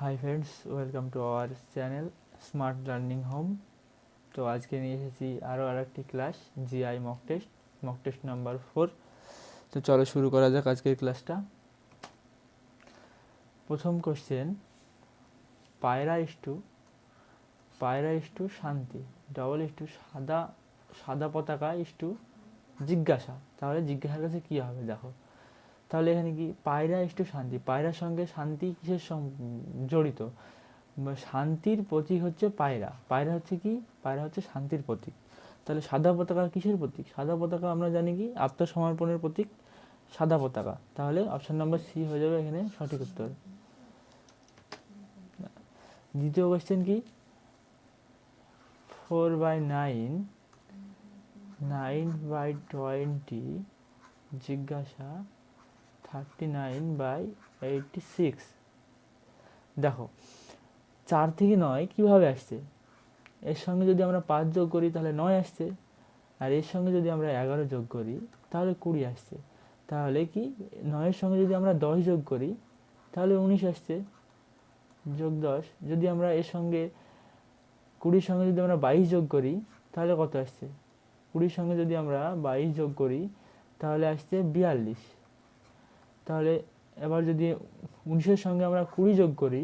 Hi friends welcome to our channel smart learning home তো আজকে নিয়ে এসেছি আরও আর একটি class GI mock test mock test number four তো চলো শুরু করা যাক আজকের ক্লাসটা প্রথম কোশ্চেন পায়রা ইস্টু পায়রা ইস্টু শান্তি ডবল ইস্টু সাদা সাদা পতাকা ইস্টু জিজ্ঞাসা। তাহলে জিজ্ঞাসার কাছে কী হবে দেখো। তাহলে এখানে কি পায়রা একটু শান্তি, পায়রার সঙ্গে শান্তি কিসের জড়িত? শান্তির প্রতীক হচ্ছে পায়রা পায়রা হচ্ছে কি? পায়রা হচ্ছে শান্তির প্রতীক। তাহলে সাদা পতাকা কিসের প্রতীক? সাদা পতাকা আমরা জানি কি? আত্মসমর্পণের প্রতীক, সাদা পতাকা। তাহলে অপশন নাম্বার সি হয়ে যাবে এখানে সঠিক উত্তর। দ্বিতীয় কোয়েশ্চেন কি? Four by nine nine by twenty জিজ্ঞাসা thirty nine by eighty six দেখো, চার থেকে নয় কীভাবে আসছে? এর সঙ্গে যদি আমরা পাঁচ যোগ করি, তাহলে নয় আসছে। আর এর সঙ্গে যদি আমরা এগারো যোগ করি, তাহলে কুড়ি আসছে। তাহলে কি? নয়ের সঙ্গে যদি আমরা দশ যোগ করি, তাহলে উনিশ আসছে। যোগ দশ। যদি আমরা এর সঙ্গে, কুড়ির সঙ্গে যদি আমরা বাইশ যোগ করি, তাহলে কত আসছে? কুড়ির সঙ্গে যদি আমরা বাইশ যোগ করি, তাহলে আসছে বিয়াল্লিশ। তাহলে এবার যদি উনিশের সঙ্গে আমরা কুড়ি যোগ করি,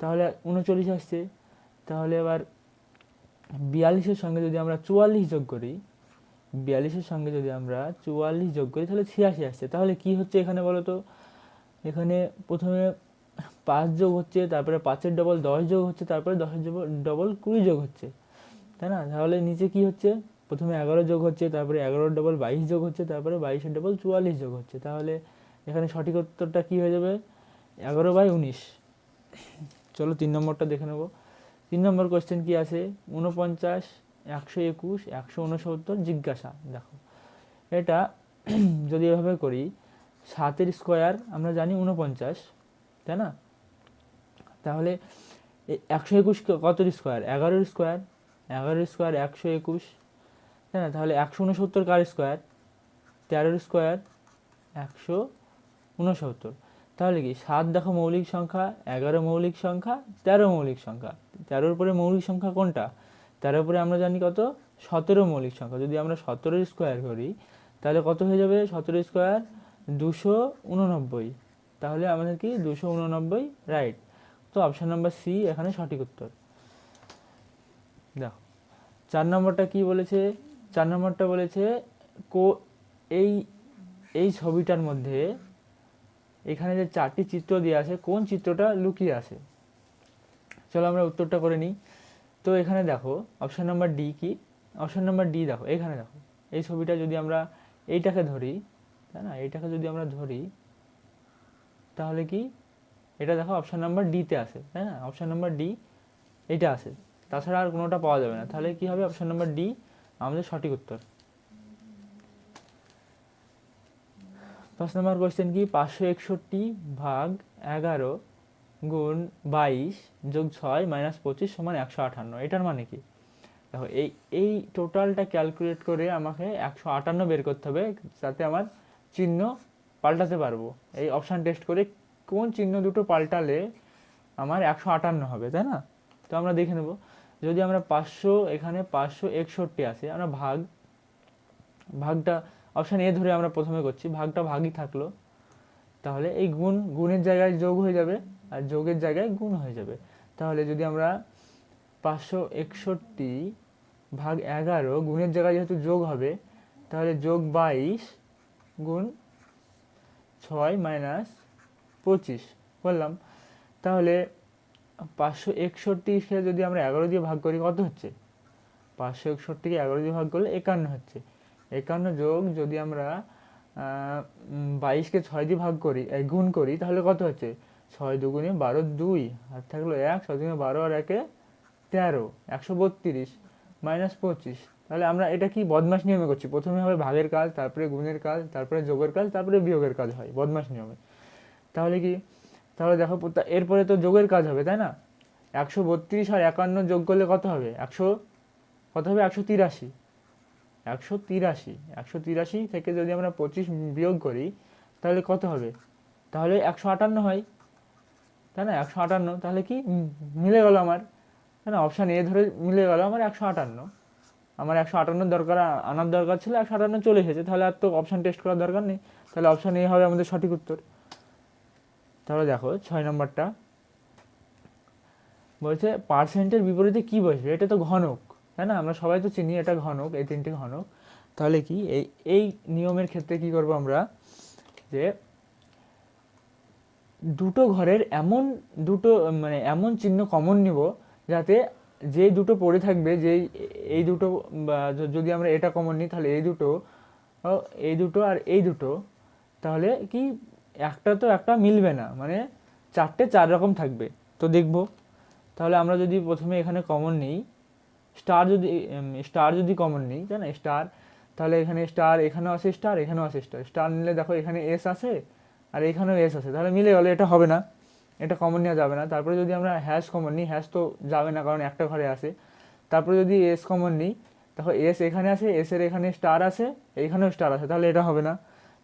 তাহলে উনচল্লিশ আসছে। তাহলে এবার বিয়াল্লিশের সঙ্গে যদি আমরা চুয়াল্লিশ যোগ করি, বিয়াল্লিশের সঙ্গে যদি আমরা চুয়াল্লিশ যোগ করি, তাহলে ছিয়াশি আসছে। তাহলে কি হচ্ছে এখানে বলো তো? এখানে প্রথমে পাঁচ যোগ হচ্ছে, তারপরে পাঁচের ডবল দশ যোগ হচ্ছে, তারপরে দশের ডবল কুড়ি যোগ হচ্ছে। তাই না? তাহলে নিচে কি হচ্ছে? প্রথমে এগারো যোগ হচ্ছে, তারপরে এগারোর ডবল বাইশ যোগ হচ্ছে, তারপরে বাইশের ডবল চুয়াল্লিশ যোগ হচ্ছে। তাহলে এখানে সঠিক উত্তরটা কী হয়ে যাবে? এগারো বাই উনিশ। চলো তিন নম্বরটা দেখে নেব। তিন নম্বর কোয়েশ্চেন কি আছে? উনপঞ্চাশ একশো একুশ, একশো উনসত্তর জিজ্ঞাসা। দেখো, এটা যদি এভাবে করি, সাতের স্কোয়ার আমরা জানি উনপঞ্চাশ তাই না? তাহলে একশো একুশ কতর স্কোয়ার এগারোর স্কোয়ার এগারোর স্কোয়ার একশো একুশ, তাই না? তাহলে একশো উনসত্তর কার স্কোয়ার তেরোর স্কোয়ার একশো উনসত্তর তাহলে কি? সাত দেখো মৌলিক সংখ্যা, এগারো মৌলিক সংখ্যা, তেরো মৌলিক সংখ্যা। তেরোর পরে মৌলিক সংখ্যা কোনটা? তেরোর পরে আমরা জানি কত? সতেরো মৌলিক সংখ্যা। যদি আমরা সতেরো স্কোয়ার করি তাহলে কত হয়ে যাবে? সতেরো স্কোয়ার দুশো উননব্বই তাহলে আমাদের কি? দুশো উননব্বই রাইট তো অপশান নাম্বার সি এখানে সঠিক উত্তর। দেখো, চার নম্বরটা কি বলেছে? চার নম্বরটা বলেছে কো এই এই ছবিটার মধ্যে এখানে যে চারটি চিত্র দিয়ে আছে, কোন চিত্রটা লুকিয়ে আছে? চলো আমরা উত্তরটা করে নিই। তো এখানে দেখো অপশান নাম্বার ডি কি? অপশান নাম্বার ডি দেখো, এখানে দেখো। এই ছবিটা যদি আমরা এইটাকে ধরি, তাই না? এইটাকে যদি আমরা ধরি, তাহলে কি? এটা দেখো অপশান নাম্বার ডিতে আছে, তাই না? অপশান নাম্বার ডি এইটা আছে। তাছাড়া আর কোনোটা পাওয়া যাবে না। তাহলে কি হবে? অপশান নাম্বার ডি আমাদের সঠিক উত্তর। পাঁচ নম্বর কোয়েশ্চেন কি? পাঁচশো একষট্টি ভাগ এগারো গুণ বাইশ যোগ ছয় মাইনাস পঁচিশ সমান একশো আটান্ন এটার মানে কি? দেখো, এই এই টোটালটা ক্যালকুলেট করে আমাকে একশো আটান্ন বের করতে হবে, যাতে আমার চিহ্ন পাল্টাতে পারব। এই অপশান টেস্ট করে কোন চিহ্ন দুটো পাল্টালে আমার একশো আটান্ন হবে, তাই না? তো আমরা দেখে নেব। যদি আমরা পাঁচশো, এখানে পাঁচশো একষট্টি আছে, আমরা ভাগ, ভাগটা অপশান এ ধরে আমরা প্রথমে করছি, ভাগটা ভাগই থাকল। তাহলে এই গুণ, গুণের জায়গায় যোগ হয়ে যাবে আর যোগের জায়গায় গুণ হয়ে যাবে। তাহলে যদি আমরা পাঁচশো একষট্টি ভাগ এগারো, গুণের জায়গায় যেহেতু যোগ হবে, তাহলে যোগ বাইশ গুণ ছয় মাইনাস পঁচিশ, বললাম। তাহলে পাঁচশো একষট্টিকে যদি আমরা এগারো দিয়ে ভাগ করি, কত হচ্ছে? পাঁচশো একষট্টিকে এগারো দিয়ে ভাগ করলে একান্ন হচ্ছে। একান্ন যোগ যদি আমরা বাইশকে ছয় দিয়ে ভাগ করি এই গুণ করি, তাহলে কত হচ্ছে? ছয় দুগুণে বারো দুই, আর থাকল এক, ছয় দুগুণে বারো আর একে তেরো, একশো বত্রিশ, মাইনাস পঁচিশ। তাহলে আমরা এটা কি বদমাস নিয়মে করছি? প্রথমে হবে ভাগের কাজ, তারপরে গুণের কাজ, তারপরে যোগের কাজ, তারপরে বিয়োগের কাজ হয়, বদমাস নিয়মে। তাহলে কি? তাহলে দেখো এরপরে তো যোগের কাজ হবে, তাই না? একশো বত্রিশ আর একান্ন যোগ করলে কত হবে? একশো, কত হবে? একশো তিরাশি। একশো তিরাশি একশো তিরাশি থেকে যদি আমরা পঁচিশ বিয়োগ করি, তাহলে কত হবে? তাহলে একশো আটান্ন হয়। তাই না? একশো আটান্ন, তাহলে কি? মিলে গেল আমার। তাই না? অপশান এ ধরে মিলে গেল আমার একশো আটান্ন। আমার একশো আটান্ন দরকার, আনার দরকার ছিল, একশো আটান্ন চলে এসেছে। তাহলে আর তো অপশান টেস্ট করার দরকার নেই। তাহলে অপশান এ হবে আমাদের সঠিক উত্তর। তাহলে দেখো, ছয় নম্বরটা। বলছে পার্সেন্টের বিপরীতে কি বসবে? এটা তো ঘনক। তাই না? আমরা সবাই তো চিনি এটা ঘনক এই তিনটে ঘনক তাহলে কি? এই এই নিয়মের ক্ষেত্রে কি করব আমরা? যে দুটো ঘরের এমন দুটো মানে এমন চিহ্ন কমন নিব যাতে যে দুটো পড়ে থাকবে যেই এই দুটো য- যদি আমরা এটা কমন নিই, তাহলে এই দুটো এই দুটো আর এই দুটো, তাহলে কি একটা তো একটা মিলবে না। মানে চারটে চার রকম থাকবে। তো দেখব। তাহলে আমরা যদি প্রথমে এখানে কমন নিই স্টার যদি স্টার যদি কমন নিই, তাই না? স্টার তাহলে এখানে স্টার এখানেও আছে স্টার এখানেও আছে স্টার স্টার নিলে দেখো এখানে এস আছে, আর এখানেও এস আছে। তাহলে মিলে গেলে, এটা হবে না। এটা কমন নেওয়া যাবে না। তারপরে যদি আমরা হ্যাশ কমন নিই হ্যাশ তো যাবে না, কারণ একটা ঘরে আছে। তারপরে যদি এস কমন নিই, দেখো এস এখানে আছে এস এর এখানে স্টার আছে এইখানেও স্টার আছে, তাহলে এটা হবে না।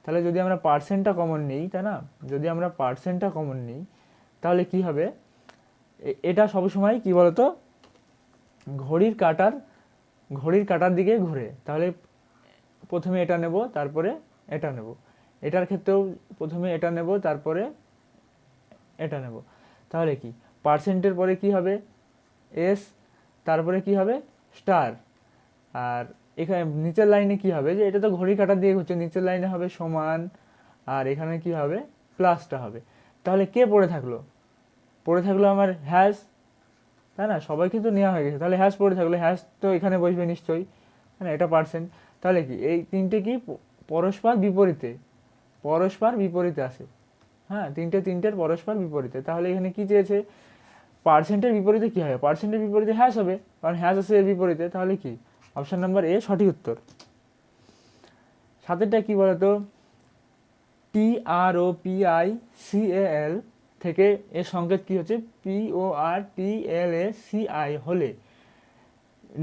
তাহলে যদি আমরা পার্সেন্টটা কমন নিই, তাই না? যদি আমরা পার্সেন্টটা কমন নিই, তাহলে কি হবে? এটা সবসময় কি বলতো? ঘড়ির কাটার ঘড়ির কাটার দিকে ঘুরে। তাহলে প্রথমে এটা নেব, তারপরে এটা নেব। এটার ক্ষেত্রেও প্রথমে এটা নেব, তারপরে এটা নেব। তাহলে কি? পার্সেন্টের পরে কি হবে? এস তারপরে কি হবে? স্টার। আর এখানে নিচের লাইনে কি হবে? যে এটা তো ঘড়ি কাটার দিয়ে হচ্ছে নিচের লাইনে হবে সমান, আর এখানে কি হবে? প্লাসটা হবে। তাহলে কে পড়ে থাকল? পড়ে থাকল আমার হ্যাশ তাই না সবাইকে তো নেওয়া হয়ে গেছে। তাহলে হ্যাশ পড়ে থাকলে। হ্যাশ তো এখানে বসবে নিশ্চয়ই। না, এটা পার্সেন্ট তাহলে কি, এই তিনটে কি পরস্পর বিপরীতে? পরস্পর বিপরীতে আসে হ্যাঁ তিনটে তিনটের পরস্পর বিপরীতে। তাহলে এখানে কি চেয়েছে? পার্সেন্টের বিপরীতে কি হবে? পার্সেন্টের বিপরীতে হ্যাশ হবে। কারণ হ্যাশ আছে এর বিপরীতে। তাহলে কি? অপশান নাম্বার এ সঠিক উত্তর। সাতেরটা কি বলতো? T R O P I C A L থেকে এর সংকেত কি হচ্ছে? P O R T L A C I হলে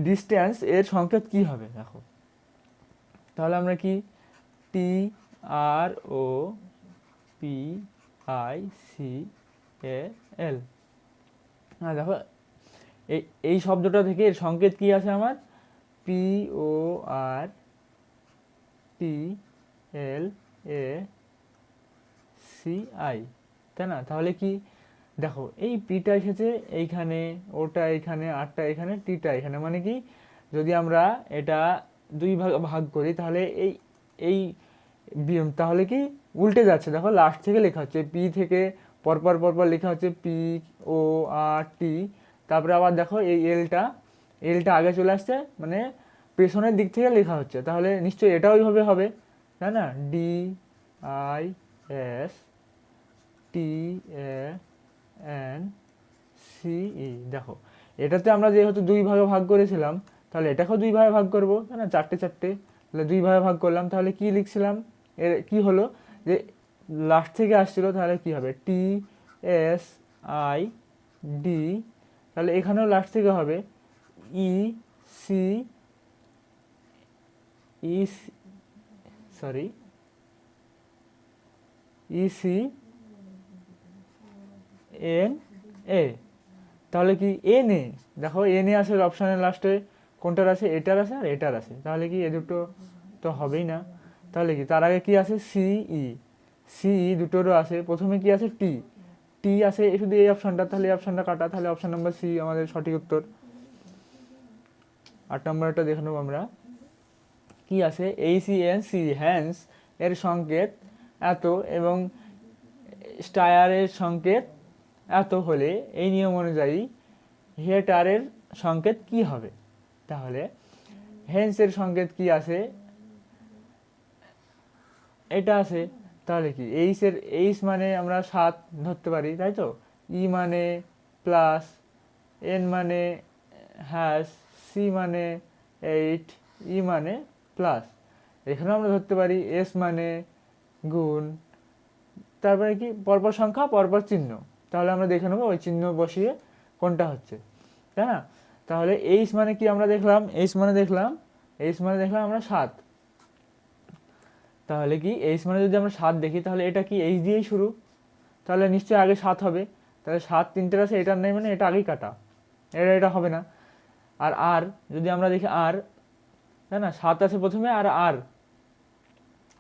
ডিস্টেন্স এর সংকেত কি হবে? দেখো। তাহলে আমরা কি? T R O P I C A L হ্যাঁ দেখো, এই এই শব্দটা থেকে এর সংকেত কি আছে আমার? P O R T L A C I তাই না? তাহলে কি? দেখো, এই পিটা এসেছে এইখানে, ওটা এইখানে আটটা এখানে টিটা এখানে। মানে কি? যদি আমরা এটা দুই ভাগ ভাগ করি, তাহলে এই এই তাহলে কি? উল্টে যাচ্ছে। দেখো লাস্ট থেকে লেখা হচ্ছে। পি থেকে পরপর পরপর লেখা হচ্ছে পি ও আর টি তারপরে আবার দেখো, এই এলটা এলটা আগে চলে আসছে মানে পেছনের দিক থেকে লেখা হচ্ছে। তাহলে নিশ্চয়ই এটা ওইভাবে হবে। তাই না? D I S T A N C E দেখো, এটাতে আমরা যেহেতু দুই ভাগে ভাগ করেছিলাম, তাহলে এটাকেও দুই ভাগে ভাগ করব, তাই না? চারটে চারটে, তাহলে দুই ভাগে ভাগ করলাম, তাহলে কি লিখছিলাম? এর কি হলো? যে লাস্ট থেকে আসছিল, তাহলে কি হবে? টি এস আই ডি তাহলে এখানেও লাস্ট থেকে হবে। E C E sorry E C N A তাহলে কি এন এ দেখো এন এ আছে অপশানের লাস্টে কোনটার আছে? এটার আছে আর এটার আছে। তাহলে কি এ দুটো তো হবেই না। তাহলে কি তার আগে কি আছে? সিই সিই দুটোরও আছে। প্রথমে কি আছে? টি টি আছে শুধু এই অপশানটা তাহলে এই অপশানটা কাটা। তাহলে অপশান নাম্বার সি আমাদের সঠিক উত্তর। আট নম্বরটা দেখে নেব আমরা। কি আছে? এই সি এন সি হ্যান্স এর সংকেত এত এবং স্টায়ারের সংকেত এত হলে এই নিয়ম অনুযায়ী হিয়েটারের সংকেত কি হবে? তাহলে হেন্সের সংকেত কি আছে? এটা আছে। তাহলে কি? এইসের এইস মানে আমরা সাত ধরতে পারি, তাই তো? ই মানে প্লাস এন মানে হ্যাশ সি মানে এইট ই মানে প্লাস এখানেও আমরা ধরতে পারি এস মানে গুণ। তারপরে কি? পরপর সংখ্যা, পরপর চিহ্ন। তাহলে আমরা দেখে নেব ওই চিহ্ন বসিয়ে কোনটা হচ্ছে, তাই না? তাহলে এইস মানে কি আমরা দেখলাম? এইস মানে দেখলাম এইস মানে দেখলাম আমরা সাত। তাহলে কি এইস মানে যদি আমরা সাত দেখি, তাহলে এটা কি এইচ দিয়েই শুরু? তাহলে নিশ্চয়ই আগে সাত হবে। তাহলে সাত তিনটের আছে, এটার নেই মানে এটা আগেই কাটা। এটা এটা হবে না। আর আর যদি আমরা দেখি আর তাই না? সাত আছে প্রথমে, আর আর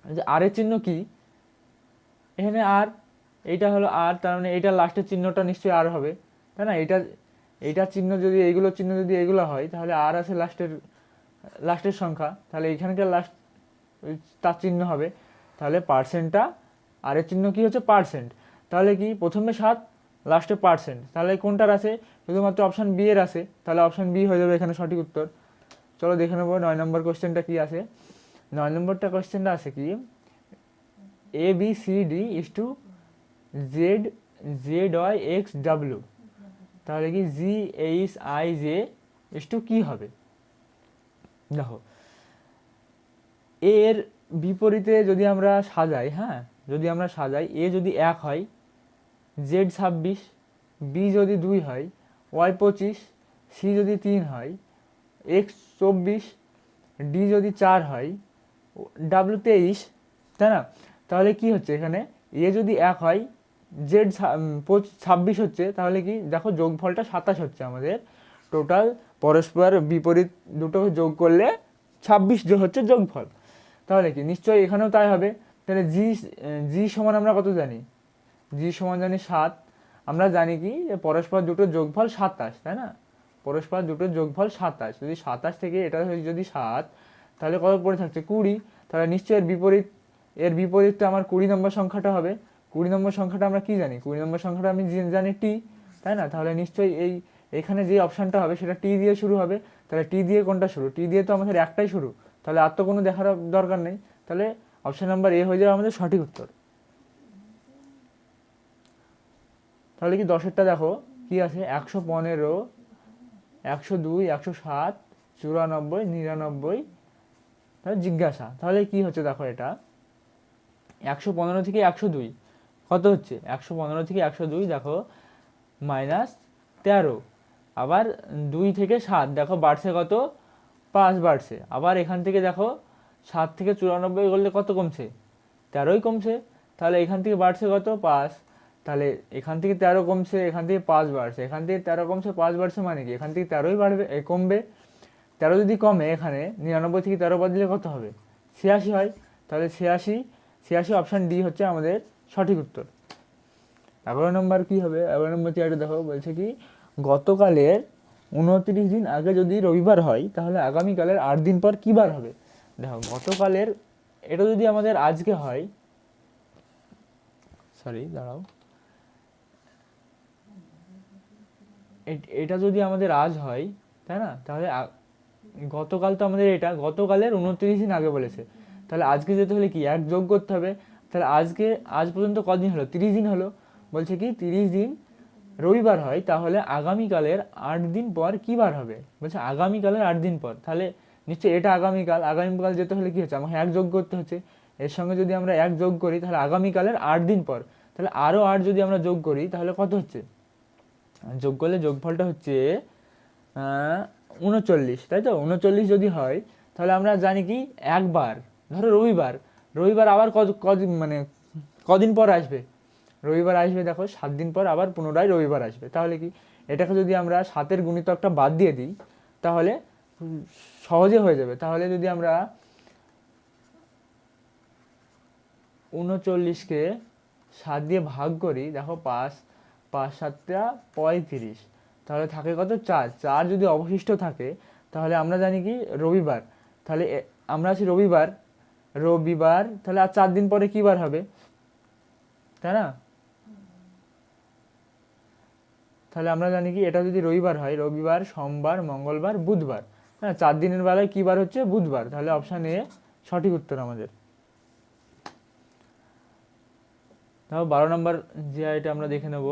যে আরের চিহ্ন কি? এখানে আর এইটা হলো আর, তার মানে এইটা লাস্টের চিহ্নটা নিশ্চয়ই আর হবে, তাই না? এটা এইটার চিহ্ন যদি, এইগুলোর চিহ্ন যদি এগুলো হয়, তাহলে আর আছে লাস্টের লাস্টের সংখ্যা, তাহলে এইখানকার লাস্ট তার চিহ্ন হবে। তাহলে পার্সেন্টটা আরের চিহ্ন কি হচ্ছে? পার্সেন্ট তাহলে কি? প্রথমে সাত লাস্টে পার্সেন্ট তাহলে কোনটার আছে? শুধুমাত্র অপশান বি এর আছে, তাহলে অপশান বি হয়ে যাবে এখানে সঠিক উত্তর। চলো দেখে নেব নয় নম্বর কোশ্চেনটা কি আছে? নয় নম্বরটা কোশ্চেনটা আছে কি? A B C D is to Z Z Y X W তাহলে কি G H I J is to কী হবে? দেখো এর বিপরীতে যদি আমরা সাজাই হ্যাঁ? যদি আমরা সাজাই এ যদি এক হয় জেড ছাব্বিশ বি যদি দুই হয় ওয়াই পঁচিশ সি যদি তিন হয় এক্স চব্বিশ ডি যদি চার হয় ডাব্লিউ তেইশ, তাই না? তাহলে কি হচ্ছে এখানে? এ যদি এক হয় জেড ছাব্বিশ হচ্ছে, তাহলে কি? দেখো যোগফলটা সাতাশ হচ্ছে আমাদের। টোটাল পরস্পর বিপরীত দুটো যোগ করলে ছাব্বিশ হচ্ছে যোগফল। তাহলে কি? নিশ্চয়ই এখানেও তাই হবে। তাহলে জি জি সমান আমরা কত জানি? জি সমান জানি সাত। আমরা জানি কি? পরস্পর দুটো যোগফল সাতাশ, তাই না? পরস্পর দুটো যোগফল সাতাশ। যদি সাতাশ থেকে এটা যদি সাত, তাহলে কত পড়ে থাকছে? কুড়ি। তাহলে নিশ্চয়ই এর বিপরীত, এর বিপরীতটা আমার কুড়ি নম্বর সংখ্যাটা হবে। কুড়ি নম্বর সংখ্যাটা আমরা কি জানি? কুড়ি নম্বর সংখ্যাটা আমি জানি টি তাই না? তাহলে নিশ্চয়ই এই, এখানে যে অপশানটা হবে সেটা টি দিয়ে শুরু হবে। তাহলে টি দিয়ে কোনটা শুরু? টি দিয়ে তো আমাদের একটাই শুরু। তাহলে আর তো কোনো দেখার দরকার নেই। তাহলে অপশান নাম্বার এ হয়ে যাবে আমাদের সঠিক উত্তর। তাহলে কি দশেরটা দেখো? কি আছে? একশো পনেরো, একশো দুই, একশো সাত, চুরানব্বই, নিরানব্বই। তাহলে জিজ্ঞাসা। তাহলে কি হচ্ছে দেখো এটা? একশো পনেরো থেকে একশো দুই। কত হচ্ছে? একশো পনেরো থেকে একশো দুই দেখো মাইনাস তেরো। আবার দুই থেকে সাত দেখো বাড়ছে কত? পাঁচ বাড়ছে। আবার এখান থেকে দেখো সাত থেকে চুরানব্বই করলে কত কমছে? তেরোই কমছে। তাহলে এখান থেকে বাড়ছে কত? পাঁচ। তাহলে এখান থেকে তেরো কমছে এখান থেকে পাঁচ বাড়ছে। এখান থেকে তেরো কমছে পাঁচ বাড়ছে মানে কি? এখান থেকে তেরোই বাড়বে এ, কমবে। তেরো যদি কমে এখানে নিরানব্বই থেকে তেরো বাদ দিলে কত হবে? ছিয়াশি হয়। তাহলে ছিয়াশি ছিয়াশি অপশান ডি হচ্ছে আমাদের সঠিক উত্তর। এগারো নম্বর কি হবে? এগারো নম্বর চেয়ারটা দেখো, বলছে কি, গতকালের উনত্রিশ দিন আগে যদি রবিবার হয়, তাহলে আগামীকালের আট দিন পর কী বার হবে? দেখো, গতকালের, এটা যদি আমাদের আজকে হয় সরি দাঁড়াও। এট- যদি আমাদের আজ হয়, তাই না? তাহলে গতকাল তো আমাদের এটা, গতকালের উনত্রিশ দিন আগে বলেছে। তাহলে আজকে যেতে হলে কি? এক যোগ করতে হবে। তাহলে আজকে, আজ পর্যন্ত কদিন হলো? তিরিশ দিন হলো। বলছে কি, তিরিশ দিন রবিবার হয়, তাহলে আগামীকালের আট দিন পর কী বার হবে? বলছে আগামীকালের আট দিন পর। তাহলে নিশ্চয়ই এটা আগামীকাল। আগামীকাল যেতে হলে কী হচ্ছে? আমাকে এক যোগ করতে হচ্ছে। এর সঙ্গে যদি আমরা এক যোগ করি, তাহলে আগামীকালের আট দিন পর। তাহলে আরও আট যদি আমরা যোগ করি, তাহলে কত হচ্ছে? যোগ করলে যোগফলটা হচ্ছে উনচল্লিশ। তাই তো? উনচল্লিশ যদি হয়, তাহলে আমরা জানি কি, একবার। ধরো রবিবার। রবিবার আবার কত কদিন মানে কদিন পর আসবে? রবিবার আসবে দেখো, সাত দিন পর আবার পুনরায় রবিবার আসবে। তাহলে কি? এটাকে যদি আমরা সাতের গুণিতকটা বাদ দিয়ে দিই, তাহলে সহজে হয়ে যাবে। তাহলে যদি আমরা উনচল্লিশকে সাত দিয়ে ভাগ করি, দেখো পাঁচ পাঁচ সাতটা পঁয়ত্রিশ। তাহলে থাকে কত? চার। চার যদি অবশিষ্ট থাকে, তাহলে আমরা জানি কি? রবিবার। তাহলে আমরা আছি রবিবার। রবিবার, তাহলে আর চার দিন পরে কী বার হবে? তাই না? তাহলে আমরা জানি কি, এটা যদি রবিবার হয়, রবিবার, সোমবার, মঙ্গলবার, বুধবার হ্যাঁ চার দিনের বেলায় কী বার হচ্ছে? বুধবার। তাহলে অপশান এ সঠিক উত্তর আমাদের। তাহলে বারো নম্বর যে এটা আমরা দেখে নেব।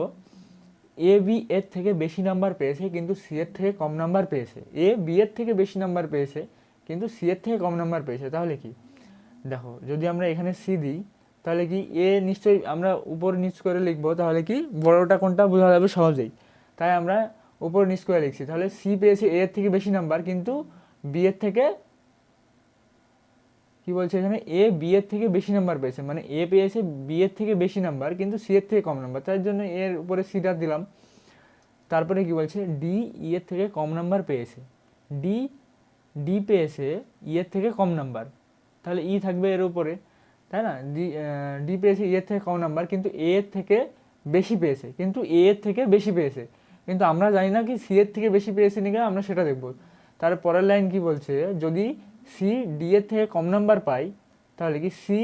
এ বি এর থেকে বেশি নাম্বার পেয়েছে, কিন্তু সি এর থেকে কম নাম্বার পেয়েছে। এ বি এর থেকে বেশি নাম্বার পেয়েছে, কিন্তু সি এর থেকে কম নাম্বার পেয়েছে, তাহলে কি? দেখো, যদি আমরা এখানে সি দিই, তাহলে কি এ নিশ্চয়ই আমরা উপর নিচ করে লিখব, তাহলে কি বড়টা কোনটা বোঝা যাবে সহজেই। তাই আমরা উপর নিচ করে লিখছি। তাহলে সি পেয়েছে এর থেকে বেশি নাম্বার, কিন্তু বি এর থেকে কি বলছে এখানে? এ বি এর থেকে বেশি নাম্বার পেয়েছে। মানে এ পেয়েছে বি এর থেকে বেশি নাম্বার, কিন্তু সি এর থেকে কম নাম্বার। তার জন্য এর উপরে সিটা দিলাম। তারপরে কি বলছে? ডি ই এর থেকে কম নাম্বার পেয়েছে। ডি ডি পেয়েছে ই এর থেকে কম নাম্বার। তাহলে ই থাকবে এর উপরে, তাই না? ডি ডি পেয়েছে ই এর থেকে কম নাম্বার কিন্তু এ এর থেকে বেশি পেয়েছে, কিন্তু এ এর থেকে বেশি পেয়েছে। কিন্তু আমরা জানি না কি সি এর থেকে বেশি পেয়েছে নাকি, আমরা সেটা দেখব। তার পরের লাইন কি বলছে? যদি সি ডি এর থেকে কম নাম্বার পাই, তাহলে কি সি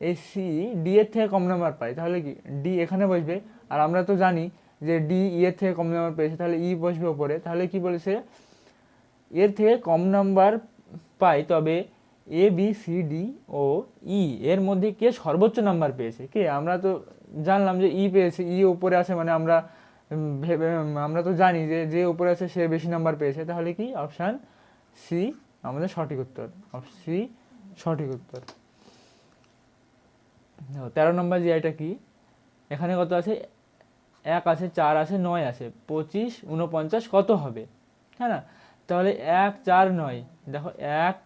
এই সি ডি এর থেকে কম নাম্বার পাই, তাহলে কি ডি এখানে বসবে? আর আমরা তো জানি যে ডি ই এর থেকে কম নাম্বার পেয়েছে, তাহলে ই বসবে ওপরে তাহলে কি বলেছে? এর থেকে কম নাম্বার পাই, তবে A B C D O E এর মধ্যে কে সর্বোচ্চ নাম্বার পেয়েছে? কে? আমরা তো জানলাম যে ই পেয়েছে ই উপরে আছে মানে আমরা ভেবে আমরা তো জানি যে যে উপরে আছে সে বেশি নাম্বার পেয়েছে। তাহলে কি? অপশান সি আমাদের সঠিক উত্তর। সি সঠিক উত্তর। তেরো নম্বর জিআইটা কি? এখানে কত আছে? এক আছে, চার আছে, নয় আছে। পঁচিশ উনপঞ্চাশ কত হবে? হ্যাঁ না? তাহলে এক, চার, নয়। দেখো, এক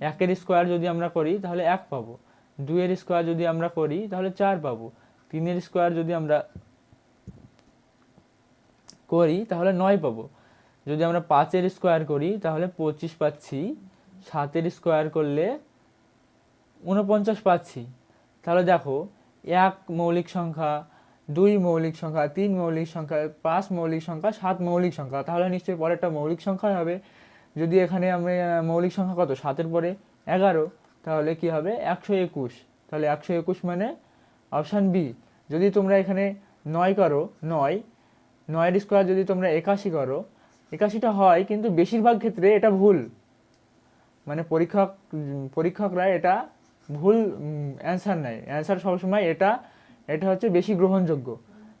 একের স্কোয়ার যদি আমরা করি, তাহলে এক পাবো। দুইয়ের স্কোয়ার যদি আমরা করি, তাহলে চার পাবো। তিনের স্কোয়ার যদি আমরা করি, তাহলে নয় পাবো। যদি আমরা পাঁচের স্কোয়ার করি, তাহলে পঁচিশ পাচ্ছি। সাতের স্কোয়ার করলে উনপঞ্চাশ পাচ্ছি। তাহলে দেখো, এক মৌলিক সংখ্যা, দুই মৌলিক সংখ্যা, তিন মৌলিক সংখ্যা, পাঁচ মৌলিক সংখ্যা, সাত মৌলিক সংখ্যা। তাহলে নিশ্চয়ই পরেরটা মৌলিক সংখ্যা হবে। যদি এখানে আমরা মৌলিক সংখ্যা কত? সাতের পরে এগারো, তাহলে কি হবে? একশো একুশ। তাহলে একশো একুশ মানে অপশান বি। যদি তোমরা এখানে নয় করো, নয়, নয়ের স্কোয়ার যদি তোমরা একাশি করো, একাশিটা হয় কিন্তু বেশিরভাগ ক্ষেত্রে এটা ভুল। মানে পরীক্ষক, পরীক্ষকরা এটা ভুল অ্যান্সার নেয়। অ্যান্সার সবসময় এটা এটা হচ্ছে বেশি গ্রহণযোগ্য।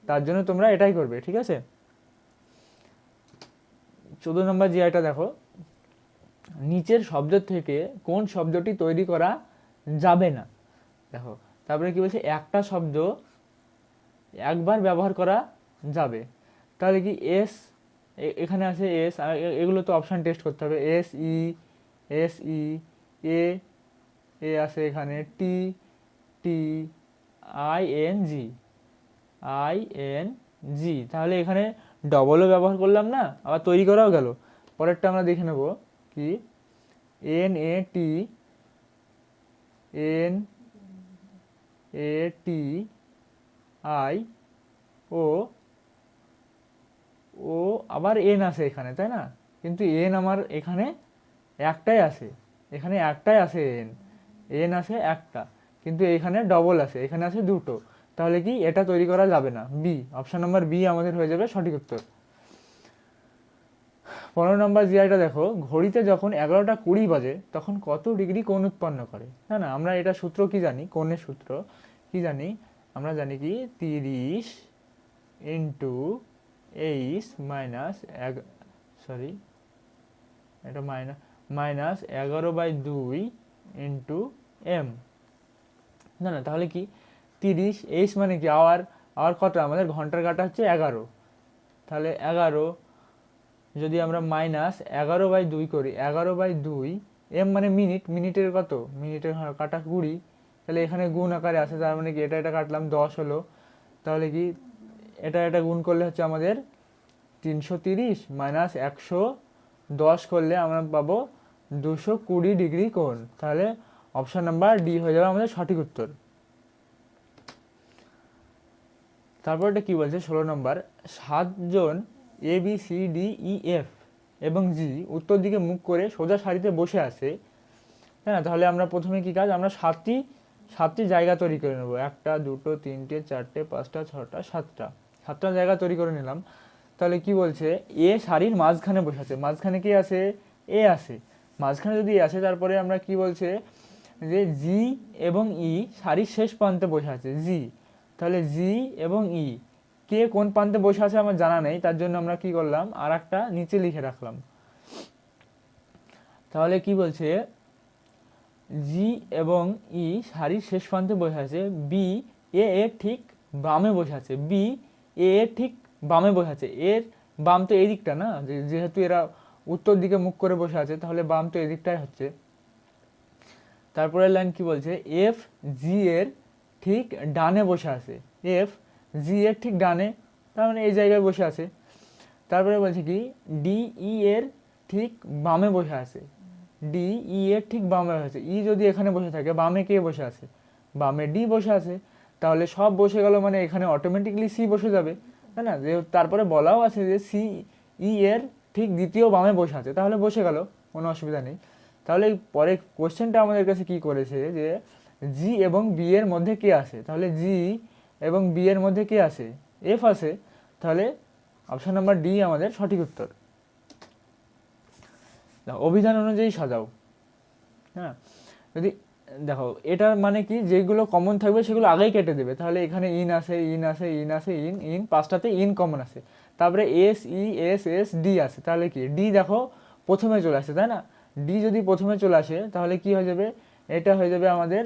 তার জন্য তোমরা এটাই করবে, ঠিক আছে? চোদ্দ নম্বর জিআইটা দেখো। নিচের শব্দ থেকে কোন শব্দটি তৈরি করা যাবে না। দেখো, তারপরে কি বলছে? একটা শব্দ একবার ব্যবহার করা যাবে। তাহলে কি এস এখানে আছে এস এগুলো তো অপশান টেস্ট করতে হবে। S, E S, E, A A আছে এখানে, T T, I, N, G, I, N, G. তাহলে এখানে ডবলও ব্যবহার করলাম না, আবার তৈরি করাও গেল। পরেরটা আমরা দেখে নেব। কি? N A T N A T I O O আবার এন আছে এখানে, তাই না? কিন্তু এন আমার এখানে একটাই আছে। এখানে একটাই আছে এন এন আছে একটা। কিন্তু এখানে ডবল আছে। এখানে আছে দুটো। তাহলে কি? এটা তৈরি করা যাবে না। বি অপশন নাম্বার বি আমাদের হয়ে যাবে সঠিক উত্তর। পনেরো নম্বর জিআইটা দেখো, ঘড়িতে যখন এগারোটা কুড়ি বাজে, তখন কত ডিগ্রি কোণ উৎপন্ন করে? না না? আমরা এটা সূত্র কি জানি? কোণের সূত্র। কি জানি? আমরা জানি কি? তিরিশ ইন্টু এইচ মাইনাস এক সরি, এটা মাইনাস মাইনাস এগারো বাই দুই ইন্টু এম। না না, তাহলে কি? তিরিশ এইচ মানে কি? আওয়ার আওয়ার কত? আমাদের ঘণ্টার কাটা হচ্ছে এগারো। তাহলে এগারো যদি আমরা মাইনাস এগারো বাই দুই করি, এগারো বাই দুই, এম মানে মিনিট, মিনিটের কত? মিনিটের কাটা কুড়ি। তাহলে এখানে গুণ আকারে আছে, তার মানে কি এটা এটা কাটলাম, দশ হলো। তাহলে কি এটা এটা গুণ করলে হচ্ছে আমাদের তিনশো তিরিশ মাইনাস একশো দশ করলে আমরা পাবো দুশো কুড়ি ডিগ্রি কোণ। তাহলে অপশান নাম্বার ডি হয়ে যাবে আমাদের সঠিক উত্তর। তারপর এটা কী বলছে? ষোলো নম্বর। সাতজন A B C D E F এবং জি উত্তর দিকে মুখ করে সোজা সারিতে বসে আছে। হ্যাঁ তাহলে আমরা প্রথমে কি কাজ? আমরা সাতটি সাতটি জায়গা তৈরি করে নেব। একটা, দুটো, তিনটে, চারটে, পাঁচটা, ছটা, সাতটা। সাতটা জায়গা তৈরি করে নিলাম। তাহলে কি বলছে? এ সারির মাঝখানে বসে আছে। মাঝখানে কি আছে? এ আছে। মাঝখানে যদি এ আসে, তারপরে আমরা কি বলছে? যে জি এবং ই সারির শেষ প্রান্তে বসে আছে। জি তাহলে জি এবং ই কে কোন প্রান্তে বসে আছে আমার জানা নেই, তার জন্য আমরা কি করলাম? আর একটা নিচে লিখে রাখলাম। তাহলে কি বলছে? জি এবং ই সারির শেষ প্রান্তে বসে আছে বি এ এর ঠিক বামে বসে আছে বি এ এর ঠিক বামে বসে আছে। এর বাম তো এই দিকটা না? যেহেতু এরা উত্তর দিকে মুখ করে বসে আছে, তাহলে বাম তো এদিকটাই হচ্ছে। তারপরের লাইন কি বলছে? এফ জি এর ঠিক ডানে বসে আছে। এফ জি এর ঠিক ডানে, তার মানে এই জায়গায় বসে আছে। তারপরে বলছে কি ডি ই এর ঠিক বামে বসে আছে। ডি ই এর ঠিক বামে আছে। ই যদি এখানে বসে থাকে, বামে কে বসে আছে? বামে ডি বসে আছে। তাহলে সব বসে গেল মানে এখানে অটোমেটিকলি সি বসে যাবে, তাই না? যে তারপরে বলাও আছে যে সি ই এর ঠিক দ্বিতীয় বামে বসে আছে, তাহলে বসে গেল, কোনো অসুবিধা নেই। তাহলে পরে কোশ্চেনটা আমাদের কাছে কি করেছে যে জি এবং বি এর মধ্যে কে আছে? তাহলে জি এবং বি এর মধ্যে কে আছে এফ আছে তাহলে অপশন নাম্বার ডি আমাদের সঠিক উত্তর। অভিধান অনুযায়ী সাজাও। হ্যাঁ? যদি, দেখো, এটার মানে কি? যেগুলো কমন থাকবে সেগুলো আগেই কেটে দেবে। তাহলে এখানে ইন আছে ইন আছে ইন আছে ইন ইন পাঁচটাতে ইন কমন আছে তারপরে S E S S D আছে তাহলে কি? ডি দেখো, প্রথমে চলে আসে, তাই না? ডি যদি প্রথমে চলে আসে, তাহলে কি হয়ে যাবে? এটা হয়ে যাবে আমাদের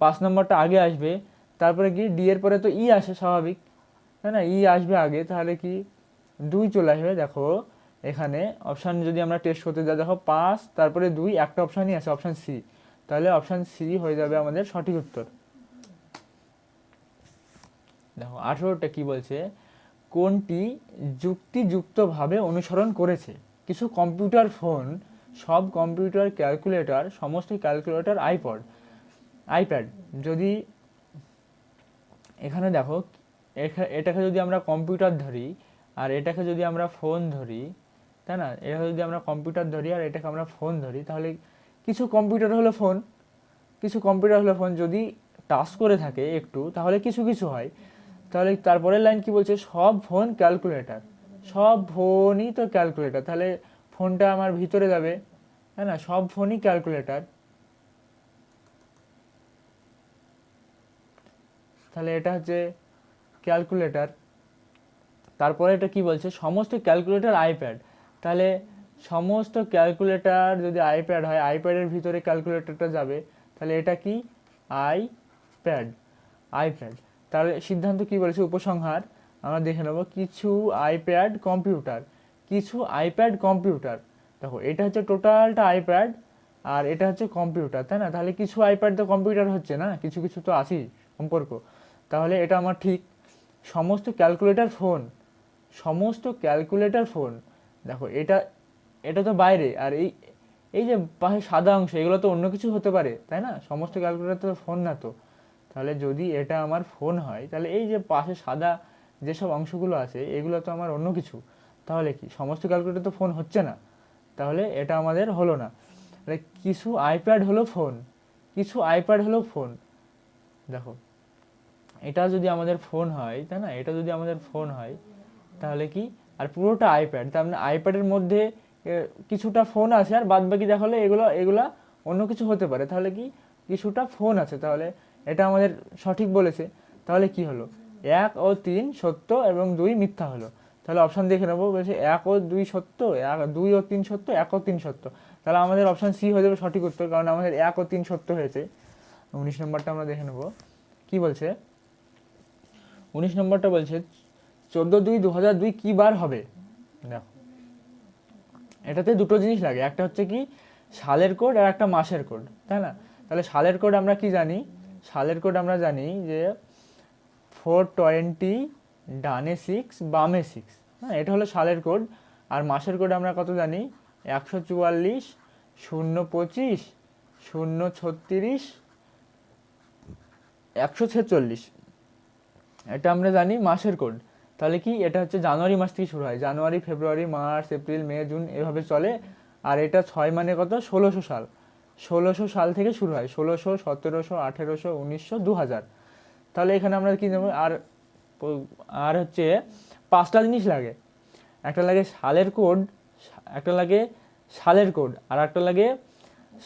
পাঁচ নম্বরটা আগে আসবে। তারপরে কি? ডি এর পরে তো ই আসে স্বাভাবিক। তাই না? ই আসবে আগে, তাহলে কি? দুই চলে আসবে। দেখো, এখানে অপশান যদি আমরা টেস্ট করতে যাই, দেখো পাঁচ, তারপরে দুই, একটা অপশানই আছে অপশান সি তাহলে অপশান সি হয়ে যাবে আমাদের সঠিক উত্তর। দেখো, আঠেরোটা কি বলছে? কোনটি যুক্তিযুক্তভাবে অনুসরণ করেছে? কিছু কম্পিউটার ফোন সব কম্পিউটার ক্যালকুলেটর সমস্ত ক্যালকুলেটর আইপড আইপ্যাড যদি এখানে দেখো এটাকে যদি আমরা কম্পিউটার ধরি, আর এটাকে যদি আমরা ফোন ধরি, তাই না? এটাকে যদি আমরা কম্পিউটার ধরি, আর এটাকে আমরা ফোন ধরি, তাহলে কিছু কম্পিউটার হলো ফোন কিছু কম্পিউটার হলো ফোন যদি টাচ করে থাকে একটু, তাহলে কিছু কিছু হয়। তাহলে তারপরের লাইন কি বলছে? সব ফোন ক্যালকুলেটার সব ফোনই তো ক্যালকুলেটার তাহলে ফোনটা আমার ভিতরে যাবে। হ্যাঁ না? সব ফোনই ক্যালকুলেটর তাহলে এটা হচ্ছে ক্যালকুলেটর। তারপরে এটা কি বলছে? সমস্ত ক্যালকুলেটর আইপ্যাড। তাহলে সমস্ত ক্যালকুলেটর যদি আইপ্যাড হয়, আইপ্যাডের ভিতরে ক্যালকুলেটরটা যাবে, তাহলে এটা কি? আইপ্যাড। আইপ্যাড। তাহলে সিদ্ধান্ত কি বলেছে? উপসংহার। আমরা দেখে নেব, কিছু আইপ্যাড কম্পিউটার। কিছু আইপ্যাড কম্পিউটার। দেখো, এটা হচ্ছে টোটালটা আইপ্যাড আর এটা হচ্ছে কম্পিউটার, তাই না? তাহলে কিছু আইপ্যাড তো কম্পিউটার হচ্ছে না? কিছু কিছু তো আছেই সম্পর্ক। তাহলে এটা আমার ঠিক। সমস্ত ক্যালকুলেটার ফোন সমস্ত ক্যালকুলেটার ফোন দেখো এটা এটা তো বাইরে, আর এই এই যে পাশে সাদা অংশ, এগুলো তো অন্য কিছু হতে পারে, তাই না? সমস্ত ক্যালকুলেটর তো ফোন না তো। তাহলে যদি এটা আমার ফোন হয়, তাহলে এই যে পাশে সাদা যেসব অংশগুলো আছে, এগুলো তো আমার অন্য কিছু। তাহলে কি? সমস্ত ক্যালকুলেটর তো ফোন হচ্ছে না। তাহলে এটা আমাদের হলো না। কিছু আইপ্যাড হলো ফোন কিছু আইপ্যাড হলো ফোন দেখো এটা যদি আমাদের ফোন হয়, তাই না? এটা যদি আমাদের ফোন হয়, তাহলে কি? আর পুরোটা আইপ্যাড তার মানে আইপ্যাডের মধ্যে কিছুটা ফোন আছে, আর বাদ বাকি দেখালে এগুলো, এগুলা অন্য কিছু হতে পারে। তাহলে কি? কিছুটা ফোন আছে, তাহলে এটা আমাদের সঠিক বলেছে। তাহলে কি হলো? এক ও তিন সত্য এবং দুই মিথ্যা হলো। তাহলে অপশান দেখে নেব, বলছে এক ও দুই সত্য, এক, দুই ও তিন সত্য, এক ও তিন সত্য। তাহলে আমাদের অপশান সি হয়ে যাবে সঠিক উত্তর, কারণ আমাদের এক ও তিন সত্য হয়েছে। উনিশ নম্বরটা আমরা দেখে নেব। কি বলছে? উনিশ নম্বরটা বলছে, চোদ্দ দুই দু হাজার দুই কী বার হবে? দেখো। এটাতে দুটো জিনিস লাগে, একটা হচ্ছে কি, সালের কোড আর একটা মাসের কোড, তাই না? তাহলে সালের কোড আমরা কি জানি? সালের কোড আমরা জানি যে ফোর টোয়েন্টি ডানে সিক্স বামে সিক্স হ্যাঁ? এটা হলো সালের কোড, আর মাসের কোড আমরা কত জানি? একশো চুয়াল্লিশ, শূন্য পঁচিশ, শূন্য ছত্রিশ, একশো ছেচল্লিশ। এটা আমরা জানি মাসের কোড। তাহলে কি? এটা হচ্ছে জানুয়ারি মাস থেকে শুরু হয়। জানুয়ারি, ফেব্রুয়ারি, মার্চ, এপ্রিল, মে, জুন এভাবে চলে। আর এটা ছয় মানে কত? ষোলোশো সাল। ষোলোশো সাল থেকে শুরু হয়। ষোলোশো, সতেরোশো, আঠেরোশো, উনিশশো দু হাজার তাহলে এখানে আমরা কি নেব? আর আর হচ্ছে পাঁচটা জিনিস লাগে। একটা লাগে সালের কোড একটা লাগে সালের কোড, আর একটা লাগে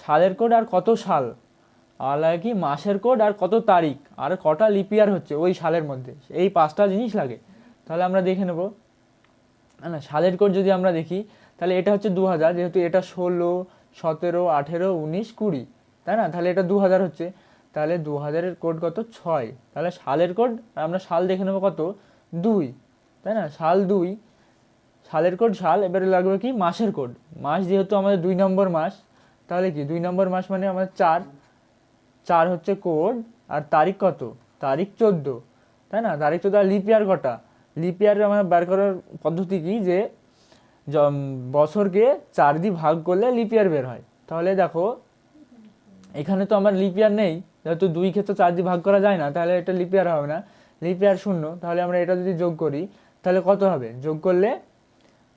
সালের কোড আর কত সাল? আর কি মাসের কোড আর কত তারিখ? আর কটা লিপিয়ার হচ্ছে ওই সালের মধ্যে? এই পাঁচটা জিনিস লাগে। তাহলে আমরা দেখে নেব। না সালের কোড যদি আমরা দেখি, তাহলে এটা হচ্ছে দু হাজার যেহেতু এটা ষোলো, সতেরো, আঠেরো, উনিশ, কুড়ি। তাই না? তাহলে এটা দু হাজার হচ্ছে। তাহলে দু হাজারের কোড কত? ছয়। তাহলে সালের কোড আমরা সাল দেখে নেব কত? দুই। তাই না? সাল দুই। সালের কোড সাল, এবারে লাগবে কি? মাসের কোড। মাস যেহেতু আমাদের দুই নম্বর মাস, তাহলে কি? দুই নম্বর মাস মানে আমাদের চার। চার হচ্ছে কোড, আর তারিখ কত? তারিখ চোদ্দ। তাই না? তারিখ চোদ্দ আর লিপ ইয়ার কটা? লিপ ইয়ার আমার বার করার পদ্ধতি কী? যে বছরকে চার দিয়ে ভাগ করলে লিপ ইয়ার বের হয়। তাহলে দেখো, এখানে তো আমার লিপ ইয়ার নেই। যেহেতু দুই ক্ষেত্রে চার দিয়ে ভাগ করা যায় না, তাহলে এটা লিপ ইয়ার হবে না। লিপ ইয়ার শূন্য, তাহলে আমরা এটা যদি যোগ করি, তাহলে কত হবে? যোগ করলে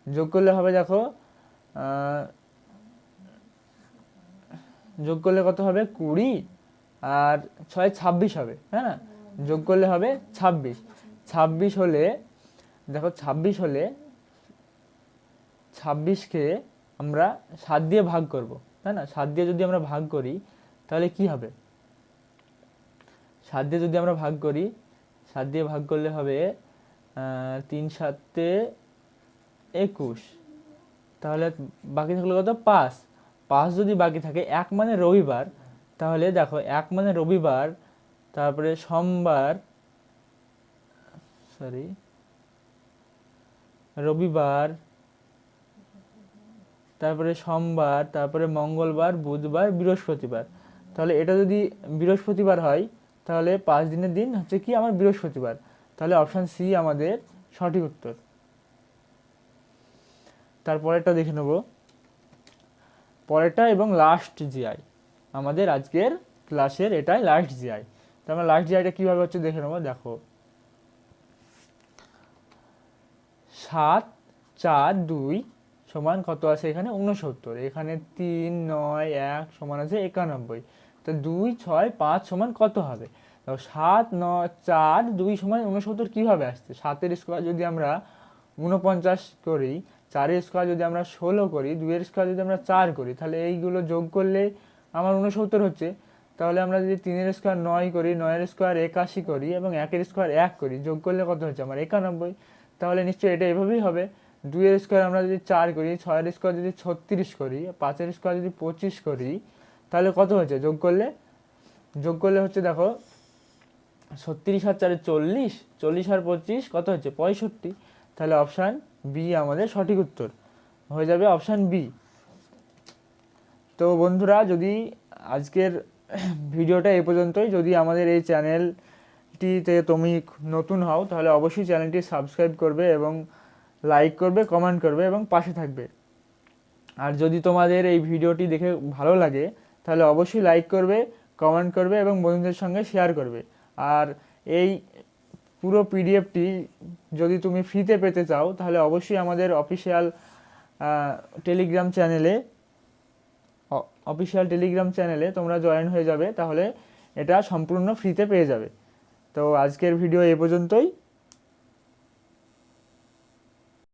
যোগ করলে হবে দেখো যোগ করলে কত হবে? কুড়ি। আর ছয় ছাব্বিশ হবে হ্যাঁ না? যোগ করলে হবে ছাব্বিশ। ছাব্বিশ হলে, দেখো ছাব্বিশ হলে ছাব্বিশকে আমরা সাত দিয়ে ভাগ করব, তাই না? সাত দিয়ে যদি আমরা ভাগ করি, তাহলে কি হবে? সাত দিয়ে যদি আমরা ভাগ করি, সাত দিয়ে ভাগ করলে হবে তিন সাতে একুশ। তাহলে বাকি থাকল কত? পাঁচ। পাঁচ যদি বাকি থাকে, এক মানে রবিবার তাহলে দেখো, এক মানে রবিবার, তারপরে সোমবার সরি রবিবার, তারপরে সোমবার, তারপরে মঙ্গলবার, বুধবার, বৃহস্পতিবার। তাহলে এটা যদি বৃহস্পতিবার হয়, তাহলে পাঁচ দিনের দিন হচ্ছে কি আমার বৃহস্পতিবার। তাহলে অপশান সি আমাদের সঠিক উত্তর। তারপরেরটা দেখে নেব। পরেরটা এবং লাস্ট জিআই আমাদের আজকের ক্লাসের এটাই লাস্ট জিআই তো আমরা লাস্ট জিআইটা কীভাবে হচ্ছে দেখে নেব? দেখো। সাত, চার, দুই সমান কত আছে এখানে? উনসত্তর এখানে তিন, নয়, এক সমান আছে একানব্বই। তো দুই, ছয়, পাঁচ সমান কত হবে? দেখো সাত, নয়, চার, দুই সমান উনসত্তর কীভাবে আসছে? সাতের স্কোয়ার যদি আমরা উনপঞ্চাশ করি, চারের স্কোয়ার যদি আমরা ষোলো করি, দুইয়ের স্কোয়ার যদি আমরা চার করি, তাহলে এইগুলো যোগ করলে আমার উনসত্তর হচ্ছে, তাহলে আমরা যদি তিনের স্কোয়ার নয় করি, নয়ের স্কোয়ার একাশি করি এবং একের স্কোয়ার এক করি, যোগ করলে কত হচ্ছে আমার একানব্বই? তাহলে নিশ্চয়ই এটা এভাবেই হবে। দুইয়ের স্কোয়ার আমরা যদি চার করি, ছয়ের স্কোয়ার যদি ছত্রিশ করি, পাঁচের স্কোয়ার যদি পঁচিশ করি, তাহলে কত হচ্ছে? যোগ করলে? যোগ করলে হচ্ছে দেখো, ছত্রিশ আর চারে চল্লিশ চল্লিশ আর পঁচিশ কত হচ্ছে? পঁয়ষট্টি। তাহলে অপশান বি আমাদের সঠিক উত্তর। হয়ে যাবে অপশান বি। তো বন্ধুরা, যদি আজকের ভিডিওটা এই পর্যন্তই। যদি আমাদের এই চ্যানেলটিতে তুমি নতুন হও, তাহলে অবশ্যই চ্যানেলটি সাবস্ক্রাইব করবে এবং লাইক করবে, কমেন্ট করবে এবং পাশে থাকবে। আর যদি তোমাদের এই ভিডিওটি দেখে ভালো লাগে, তাহলে অবশ্যই লাইক করবে, কমেন্ট করবে এবং বন্ধুদের সঙ্গে শেয়ার করবে। আর এই পুরো পিডিএফটি যদি তুমি ফ্রিতে পেতে চাও, তাহলে অবশ্যই আমাদের অফিসিয়াল টেলিগ্রাম চ্যানেলে অফিসিয়াল টেলিগ্রাম চ্যানেলে তোমরা জয়েন হয়ে যাবে, তাহলে এটা সম্পূর্ণ ফ্রিতে পেয়ে যাবে। তো আজকের ভিডিও এ পর্যন্তই।